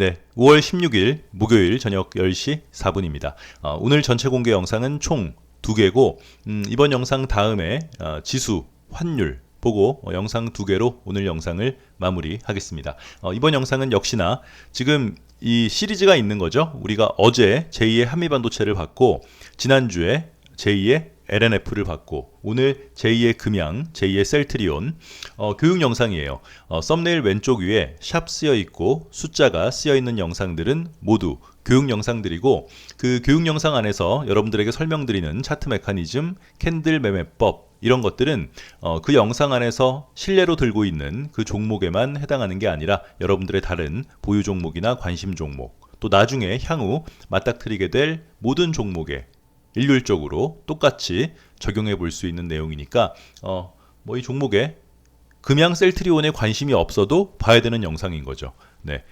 네, 5월 16일 목요일 저녁 10시 4분입니다. 어, 오늘 전체 공개 영상은 총 2개고 음, 이번 영상 다음에 어, 지수, 환율 보고 어, 영상 2개로 오늘 영상을 마무리하겠습니다. 어, 이번 영상은 역시나 지금 이 시리즈가 있는 거죠. 우리가 어제 제2의 한미반도체를 받고 지난주에 제2의 LNF를 받고 오늘 제2의 금양, 제2의 셀트리온 어, 교육 영상이에요. 어, 썸네일 왼쪽 위에 샵 쓰여 있고 숫자가 쓰여 있는 영상들은 모두 교육 영상들이고 그 교육 영상 안에서 여러분들에게 설명드리는 차트 메커니즘, 캔들 매매법 이런 것들은 어, 그 영상 안에서 신뢰로 들고 있는 그 종목에만 해당하는 게 아니라 여러분들의 다른 보유 종목이나 관심 종목 또 나중에 향후 맞닥뜨리게 될 모든 종목에 일률적으로 똑같이 적용해 볼 수 있는 내용이니까 어, 뭐 이 종목에 금양 셀트리온에 관심이 없어도 봐야 되는 영상인 거죠. 네.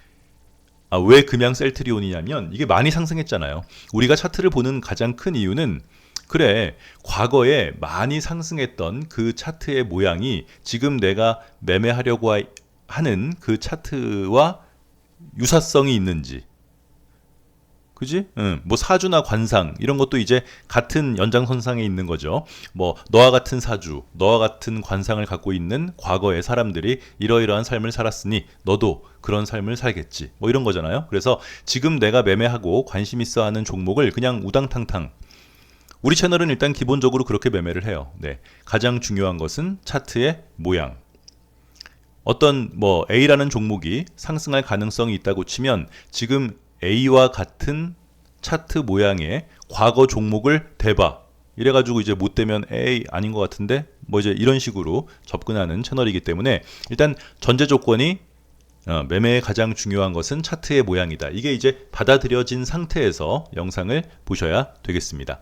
아, 왜 금양 셀트리온이냐면 이게 많이 상승했잖아요. 우리가 차트를 보는 가장 큰 이유는 그래 과거에 많이 상승했던 그 차트의 모양이 지금 내가 매매하려고 하는 그 차트와 유사성이 있는지 그지? 응. 뭐 사주나 관상 이런 것도 이제 같은 연장선상에 있는 거죠. 뭐 너와 같은 사주, 너와 같은 관상을 갖고 있는 과거의 사람들이 이러이러한 삶을 살았으니 너도 그런 삶을 살겠지. 뭐 이런 거잖아요. 그래서 지금 내가 매매하고 관심 있어 하는 종목을 그냥 우당탕탕 우리 채널은 일단 기본적으로 그렇게 매매를 해요. 네. 가장 중요한 것은 차트의 모양. 어떤 뭐 A라는 종목이 상승할 가능성이 있다고 치면 지금 A와 같은 차트 모양의 과거 종목을 대봐. 이래가지고 이제 못 되면 A 아닌 것 같은데 뭐 이제 이런 식으로 접근하는 채널이기 때문에 일단 전제 조건이 어, 매매의 가장 중요한 것은 차트의 모양이다. 이게 이제 받아들여진 상태에서 영상을 보셔야 되겠습니다.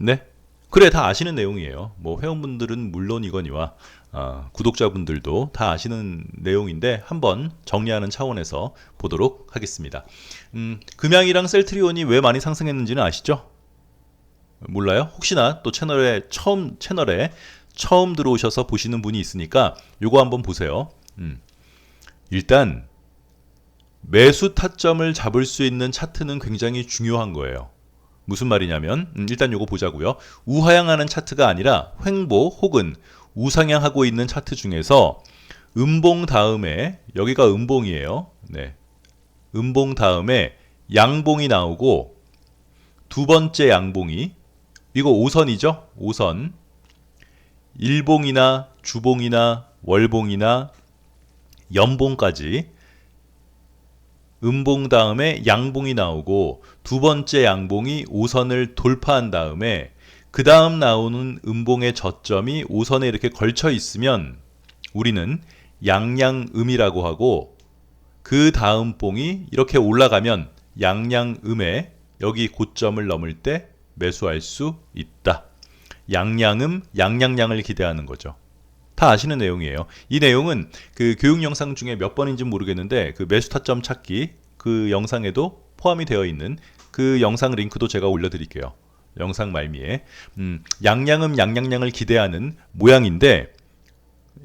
네. 그래 다 아시는 내용이에요. 뭐 회원분들은 물론이거니와 어, 구독자분들도 다 아시는 내용인데 한번 정리하는 차원에서 보도록 하겠습니다. 음, 금양이랑 셀트리온이 왜 많이 상승했는지는 아시죠? 몰라요? 혹시나 또 채널에 처음 채널에 처음 들어오셔서 보시는 분이 있으니까 요거 한번 보세요. 음, 일단 매수 타점을 잡을 수 있는 차트는 굉장히 중요한 거예요. 무슨 말이냐면 음, 일단 요거 보자고요. 우하향하는 차트가 아니라 횡보 혹은 우상향하고 있는 차트 중에서 음봉 다음에 여기가 음봉이에요. 네. 음봉 다음에 양봉이 나오고 두 번째 양봉이 이거 5선이죠? 5선. 일봉이나 주봉이나 월봉이나 연봉까지 음봉 다음에 양봉이 나오고 두 번째 양봉이 5선을 돌파한 다음에 그 다음 나오는 음봉의 저점이 5선에 이렇게 걸쳐 있으면 우리는 양양음이라고 하고 그 다음 봉이 이렇게 올라가면 양양음에 여기 고점을 넘을 때 매수할 수 있다. 양양음, 양양양을 기대하는 거죠. 다 아시는 내용이에요. 이 내용은 그 교육 영상 중에 몇 번인지 모르겠는데 그 매수 타점 찾기 그 영상에도 포함이 되어 있는 그 영상 링크도 제가 올려드릴게요. 영상 말미에 음, 양양음 양양양을 기대하는 모양인데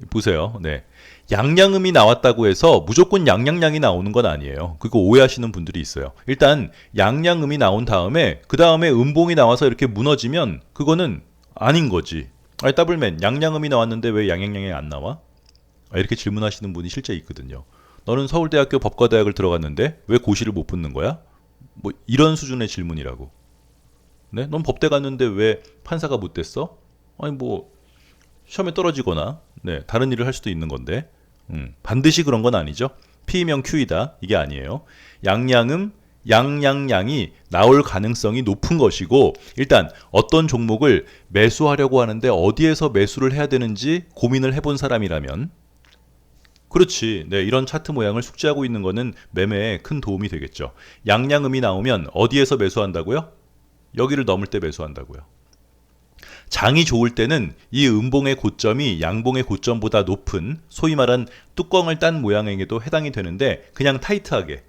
보세요. 네. 양양음이 나왔다고 해서 무조건 양양양이 나오는 건 아니에요. 그거 오해하시는 분들이 있어요. 일단 양양음이 나온 다음에 그 다음에 음봉이 나와서 이렇게 무너지면 그거는 아닌 거지. 아니 더블맨 양양음이 나왔는데 왜 양양양이 안 나와? 아, 이렇게 질문하시는 분이 실제 있거든요. 너는 서울대학교 법과대학을 들어갔는데 왜 고시를 못 붙는 거야? 뭐 이런 수준의 질문이라고. 네? 넌 법대 갔는데 왜 판사가 못 됐어? 아니 뭐 시험에 떨어지거나 네, 다른 일을 할 수도 있는 건데 음, 반드시 그런 건 아니죠. P명 Q이다 이게 아니에요. 양양음 양양양이 나올 가능성이 높은 것이고 일단 어떤 종목을 매수하려고 하는데 어디에서 매수를 해야 되는지 고민을 해본 사람이라면 그렇지. 네, 이런 차트 모양을 숙지하고 있는 거는 매매에 큰 도움이 되겠죠. 양양음이 나오면 어디에서 매수한다고요? 여기를 넘을 때 매수한다고요. 장이 좋을 때는 이 음봉의 고점이 양봉의 고점보다 높은 소위 말한 뚜껑을 딴 모양에게도 해당이 되는데 그냥 타이트하게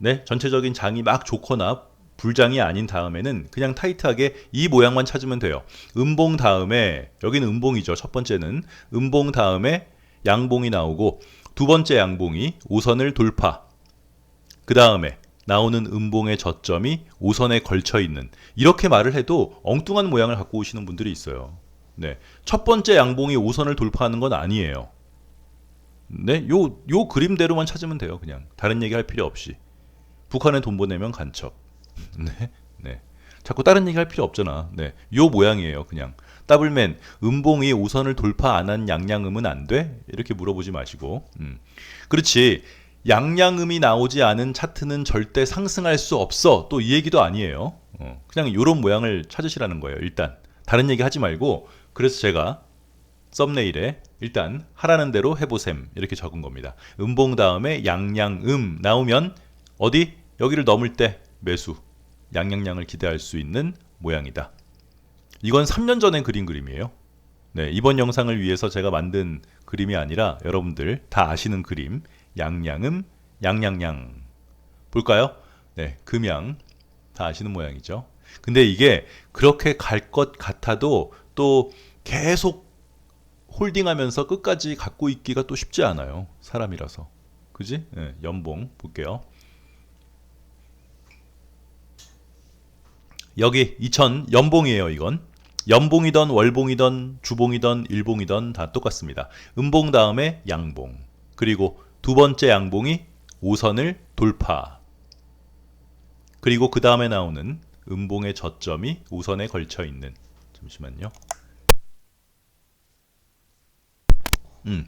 네 전체적인 장이 막 좋거나 불장이 아닌 다음에는 그냥 타이트하게 이 모양만 찾으면 돼요. 음봉 다음에 여기는 음봉이죠. 첫 번째는 음봉 다음에 양봉이 나오고 두 번째 양봉이 5선을 돌파. 그 다음에 나오는 음봉의 저점이 오선에 걸쳐 있는 이렇게 말을 해도 엉뚱한 모양을 갖고 오시는 분들이 있어요. 네. 첫 번째 양봉이 오선을 돌파하는 건 아니에요. 네. 요, 요 그림대로만 찾으면 돼요. 그냥. 다른 얘기 할 필요 없이. 북한에 돈 보내면 간첩. 네. 네. 자꾸 다른 얘기 할 필요 없잖아. 네. 요 모양이에요. 그냥. 더블맨, 음봉이 오선을 돌파 안 한 양양음은 안 돼? 이렇게 물어보지 마시고. 음. 그렇지. 양양음이 나오지 않은 차트는 절대 상승할 수 없어. 또 이 얘기도 아니에요. 어. 그냥 요런 모양을 찾으시라는 거예요. 일단. 다른 얘기 하지 말고. 그래서 제가 썸네일에 일단 하라는 대로 해보셈 이렇게 적은 겁니다. 음봉 다음에 양양음 나오면 어디 여기를 넘을 때 매수 양양양을 기대할 수 있는 모양이다. 이건 3년 전에 그린 그림이에요. 네, 이번 영상을 위해서 제가 만든 그림이 아니라 여러분들 다 아시는 그림 양양음 양양양 볼까요? 네, 금양 다 아시는 모양이죠. 근데 이게 그렇게 갈 것 같아도 또 계속 홀딩하면서 끝까지 갖고 있기가 또 쉽지 않아요. 사람이라서. 그지? 네, 연봉 볼게요. 여기 2000 연봉이에요, 이건. 연봉이던 월봉이던 주봉이던 일봉이던 다 똑같습니다. 음봉 다음에 양봉. 그리고 두 번째 양봉이 5선을 돌파. 그리고 그 다음에 나오는 음봉의 저점이 우선에 걸쳐 있는. 잠시만요. 음.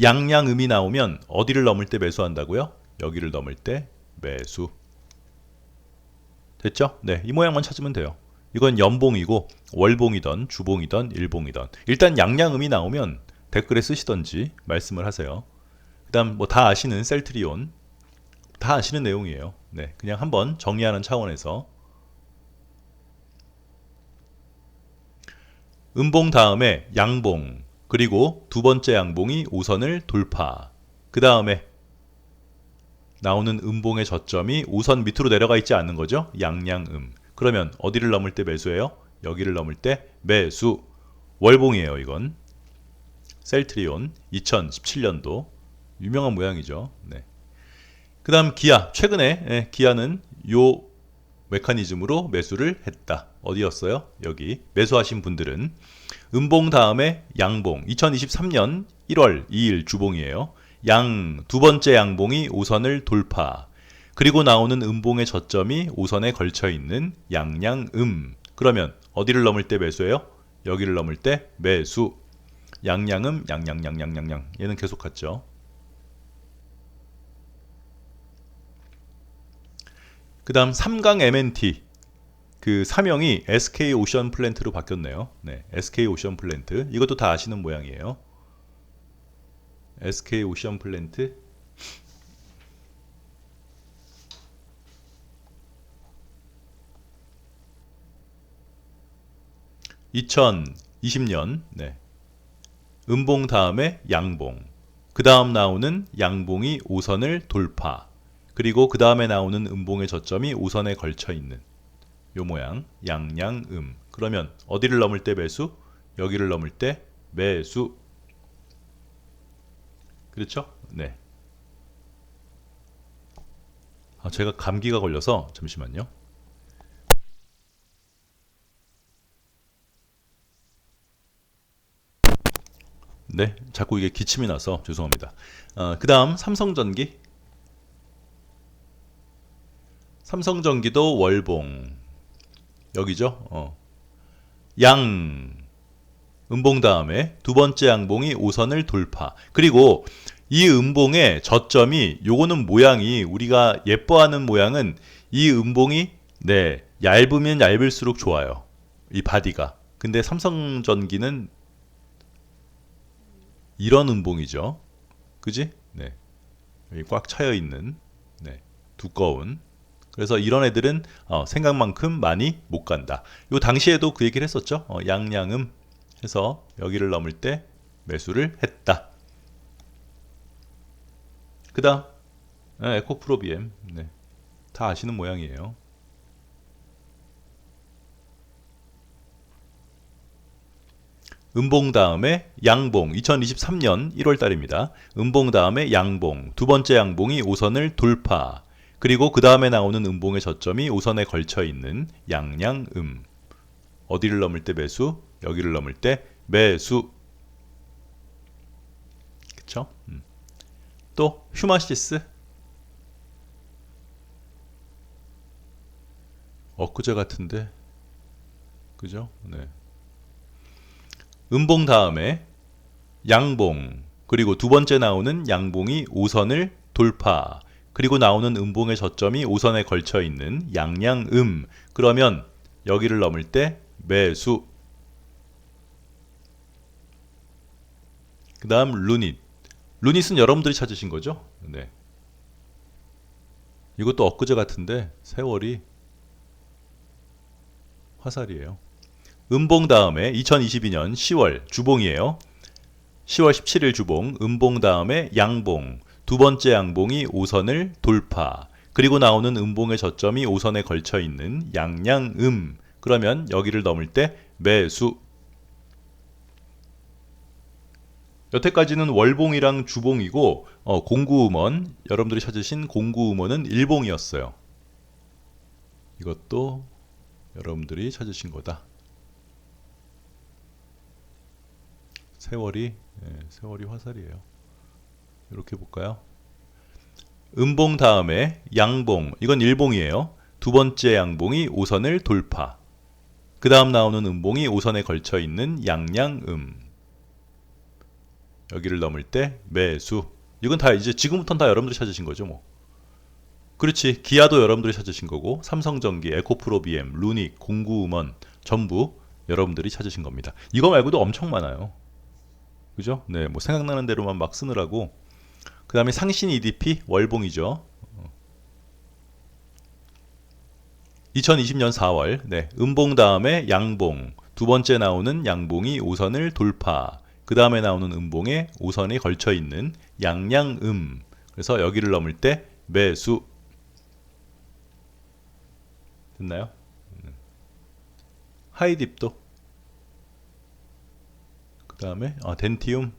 양양음이 나오면 어디를 넘을 때 매수한다고요? 여기를 넘을 때 매수. 됐죠? 네, 이 모양만 찾으면 돼요. 이건 연봉이고 월봉이던 주봉이던 일봉이던 일단 양양음이 나오면 댓글에 쓰시던지 말씀을 하세요. 그다음 뭐 다 아시는 셀트리온 다 아시는 내용이에요. 네, 그냥 한번 정리하는 차원에서 음봉 다음에 양봉 그리고 두 번째 양봉이 오선을 돌파. 그 다음에 나오는 음봉의 저점이 오선 밑으로 내려가 있지 않는 거죠? 양양음. 그러면 어디를 넘을 때 매수해요? 여기를 넘을 때 매수. 월봉이에요, 이건. 셀트리온 2017년도 유명한 모양이죠. 네. 그다음 기아 최근에 예, 기아는 요 메커니즘으로 매수를 했다. 어디였어요? 여기 매수하신 분들은 음봉 다음에 양봉 2023년 1월 2일 주봉이에요. 양 두 번째 양봉이 오선을 돌파. 그리고 나오는 음봉의 저점이 오선에 걸쳐 있는 양양음. 그러면 어디를 넘을 때 매수해요? 여기를 넘을 때 매수. 양양음 양양양양양양. 얘는 계속 같죠. 그 다음 3강 MNT 그 사명이 SK 오션 플랜트로 바뀌었네요. 네, SK 오션 플랜트. 이것도 다 아시는 모양이에요. SK 오션 플랜트. (2020년) 네. 음봉 다음에 양봉. 그 다음 나오는 양봉이 오선을 돌파. 그리고 그 다음에 나오는 음봉의 저점이 오선에 걸쳐 있는. 요 모양. 양양음. 그러면 어디를 넘을 때 매수? 여기를 넘을 때 매수 그렇죠? 네. 아, 제가 감기가 걸려서 잠시만요. 네, 자꾸 이게 기침이 나서 죄송합니다. 어, 그 다음 삼성전기. 삼성전기도 월봉. 여기죠. 어. 양 음봉 다음에 두 번째 양봉이 오선을 돌파. 그리고 이 음봉의 저점이 요거는 모양이 우리가 예뻐하는 모양은 이 음봉이 네 얇으면 얇을수록 좋아요. 이 바디가. 근데 삼성전기는 이런 음봉이죠. 그지? 네. 꽉 차여 있는 네. 두꺼운 그래서 이런 애들은 어, 생각만큼 많이 못 간다. 요 당시에도 그 얘기를 했었죠. 어, 양양음 해서 여기를 넘을 때 매수를 했다. 그 다음 네, 에코프로비엠 네. 다 아시는 모양이에요. 음봉 다음에 양봉 2023년 1월 달입니다. 음봉 다음에 양봉 두 번째 양봉이 오선을 돌파 그리고 그 다음에 나오는 음봉의 저점이 오선에 걸쳐 있는 양양음. 어디를 넘을 때 매수, 여기를 넘을 때 매수. 그쵸? 음. 또 휴마시스 엊그제 같은데 그죠? 네. 음봉 다음에 양봉 그리고 두 번째 나오는 양봉이 오선을 돌파 그리고 나오는 음봉의 저점이 오선에 걸쳐 있는 양양음 그러면 여기를 넘을 때 매수 그 다음 루닛 루닛은 여러분들이 찾으신 거죠? 네. 이것도 엊그제 같은데 세월이 화살이에요. 음봉 다음에 2022년 10월 주봉이에요. 10월 17일 주봉, 음봉 다음에 양봉, 두 번째 양봉이 오선을 돌파, 그리고 나오는 음봉의 저점이 오선에 걸쳐 있는 양양음. 그러면 여기를 넘을 때 매수. 여태까지는 월봉이랑 주봉이고 어, 공구음원 여러분들이 찾으신 공구음원은 일봉이었어요. 이것도 여러분들이 찾으신 거다. 세월이 예, 세월이 화살이에요. 이렇게 볼까요? 음봉 다음에 양봉 이건 일봉이에요. 두 번째 양봉이 오선을 돌파. 그 다음 나오는 음봉이 오선에 걸쳐 있는 양양음. 여기를 넘을 때 매수. 이건 다 이제 지금부터는 다 여러분들이 찾으신 거죠, 뭐. 그렇지. 기아도 여러분들이 찾으신 거고 삼성전기, 에코프로 BM, 루닉, 공구음원 전부 여러분들이 찾으신 겁니다. 이거 말고도 엄청 많아요. 그죠? 네, 뭐 생각나는 대로만 막 쓰느라고. 그 다음에 상신 EDP 월봉이죠. 2020년 4월, 네, 음봉 다음에 양봉, 두 번째 나오는 양봉이 오선을 돌파, 그 다음에 나오는 음봉에 오선이 걸쳐 있는 양양음. 그래서 여기를 넘을 때 매수. 됐나요? 하이딥도 그 다음에 아, 덴티움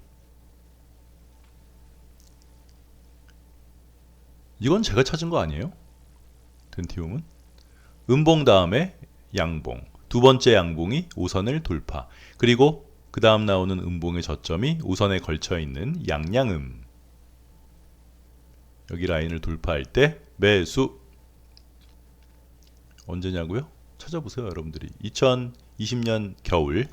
이건 제가 찾은 거 아니에요? 덴티움은 음봉 다음에 양봉. 두 번째 양봉이 오선을 돌파. 그리고 그 다음 나오는 음봉의 저점이 오선에 걸쳐 있는 양양음. 여기 라인을 돌파할 때 매수. 언제냐고요? 찾아보세요 여러분들이. 2020년 겨울.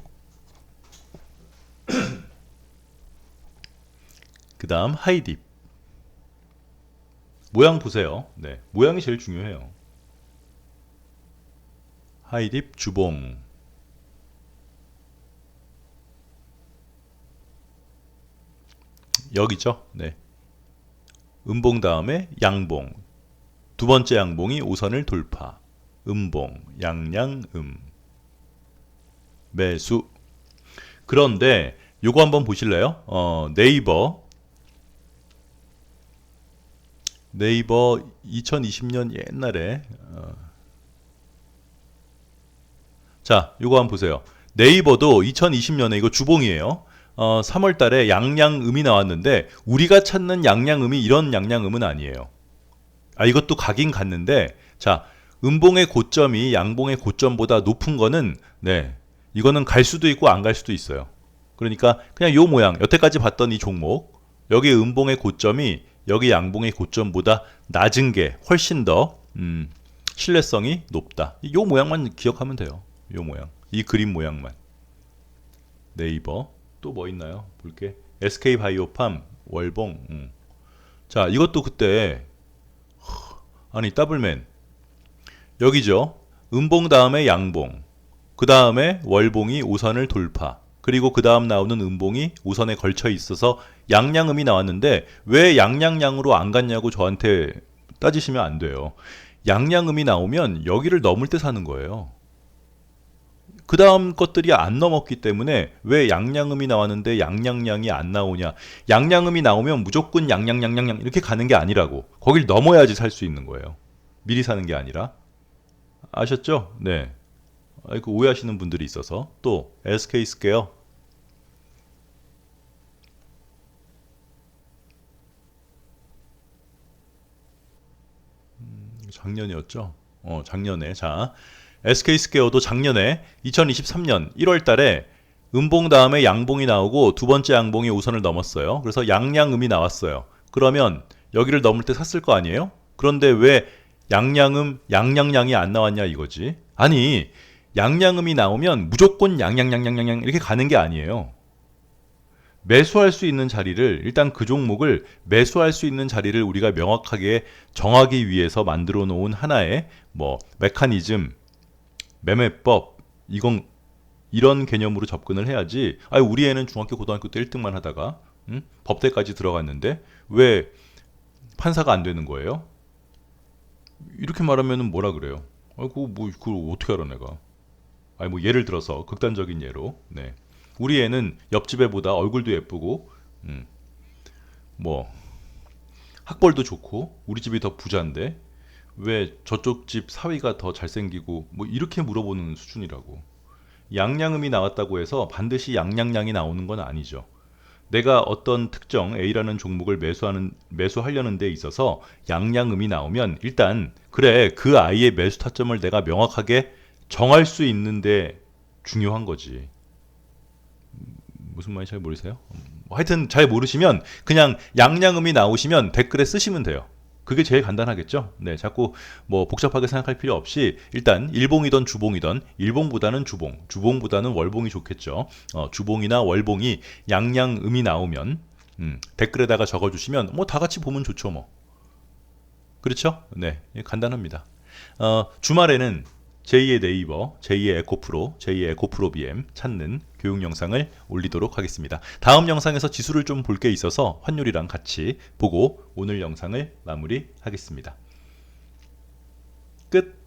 그 다음 하이딥. 모양 보세요. 네, 모양이 제일 중요해요 하이딥 주봉 여기죠 네. 음봉 다음에 양봉 두 번째 양봉이 오선을 돌파 음봉 양양음 매수 그런데 요거 한번 보실래요? 어, 네이버 네이버 2020년 옛날에 어. 자 요거 한번 보세요. 네이버도 2020년에 이거 주봉이에요. 어, 3월 달에 양양음이 나왔는데 우리가 찾는 양양음이 이런 양양음은 아니에요. 아 이것도 가긴 갔는데 자 음봉의 고점이 양봉의 고점보다 높은 거는 네 이거는 갈 수도 있고 안 갈 수도 있어요. 그러니까 그냥 요 모양 여태까지 봤던 이 종목 여기 음봉의 고점이 여기 양봉의 고점보다 낮은 게 훨씬 더 음, 신뢰성이 높다. 요 모양만 기억하면 돼요. 요 모양 이 그림 모양만 네이버 또 뭐 있나요? 볼게 SK 바이오팜 월봉 음. 자 이것도 그때 아니 더블맨 여기죠. 음봉 다음에 양봉. 그 다음에 월봉이 오선을 돌파. 그리고 그 다음 나오는 음봉이 오선에 걸쳐 있어서 양양음이 나왔는데 왜 양양양으로 안 갔냐고 저한테 따지시면 안 돼요. 양양음이 나오면 여기를 넘을 때 사는 거예요. 그 다음 것들이 안 넘었기 때문에 왜 양양음이 나왔는데 양양양이 안 나오냐. 양양음이 나오면 무조건 양양양양양 이렇게 가는 게 아니라고. 거길 넘어야지 살 수 있는 거예요. 미리 사는 게 아니라. 아셨죠? 네. 그 오해하시는 분들이 있어서 또 SK 스퀘어 음. 작년이었죠. 어, 작년에. 자, SK스퀘어도 작년에 2023년 1월 달에 음봉 다음에 양봉이 나오고 두 번째 양봉이 우선을 넘었어요. 그래서 양양음이 나왔어요. 그러면 여기를 넘을 때 샀을 거 아니에요? 그런데 왜 양양음, 양양양이 안 나왔냐 이거지. 아니, 양양음이 나오면 무조건 양양양양양 이렇게 가는 게 아니에요. 매수할 수 있는 자리를 일단 그 종목을 매수할 수 있는 자리를 우리가 명확하게 정하기 위해서 만들어 놓은 하나의 뭐 메커니즘, 매매법 이건 이런 개념으로 접근을 해야지. 아, 우리 애는 중학교 고등학교 때 1등만 하다가 음? 법대까지 들어갔는데 왜 판사가 안 되는 거예요? 이렇게 말하면은 뭐라 그래요? 아이고 뭐 그걸 어떻게 알아 내가? 아니 뭐 예를 들어서 극단적인 예로 네. 우리 애는 옆집 애보다 얼굴도 예쁘고 음, 뭐 학벌도 좋고 우리 집이 더 부자인데 왜 저쪽 집 사위가 더 잘생기고 뭐 이렇게 물어보는 수준이라고 양양음이 나왔다고 해서 반드시 양양양이 나오는 건 아니죠. 내가 어떤 특정 A라는 종목을 매수하는 매수하려는 데 있어서 양양음이 나오면 일단 그래 그 아이의 매수 타점을 내가 명확하게 정할 수 있는데 중요한 거지. 무슨 말인지 잘 모르세요? 뭐 하여튼 잘 모르시면 그냥 양양음이 나오시면 댓글에 쓰시면 돼요. 그게 제일 간단하겠죠. 네, 자꾸 뭐 복잡하게 생각할 필요 없이 일단 일봉이던 주봉이던 일봉보다는 주봉, 주봉보다는 월봉이 좋겠죠. 어, 주봉이나 월봉이 양양음이 나오면 음, 댓글에다가 적어주시면 뭐 다 같이 보면 좋죠, 뭐. 그렇죠? 네, 간단합니다. 어, 주말에는 제2의 네이버, 제2의 에코프로, 제2의 에코프로 BM 찾는 교육 영상을 올리도록 하겠습니다. 다음 영상에서 지수를 좀 볼 게 있어서 환율이랑 같이 보고 오늘 영상을 마무리하겠습니다. 끝.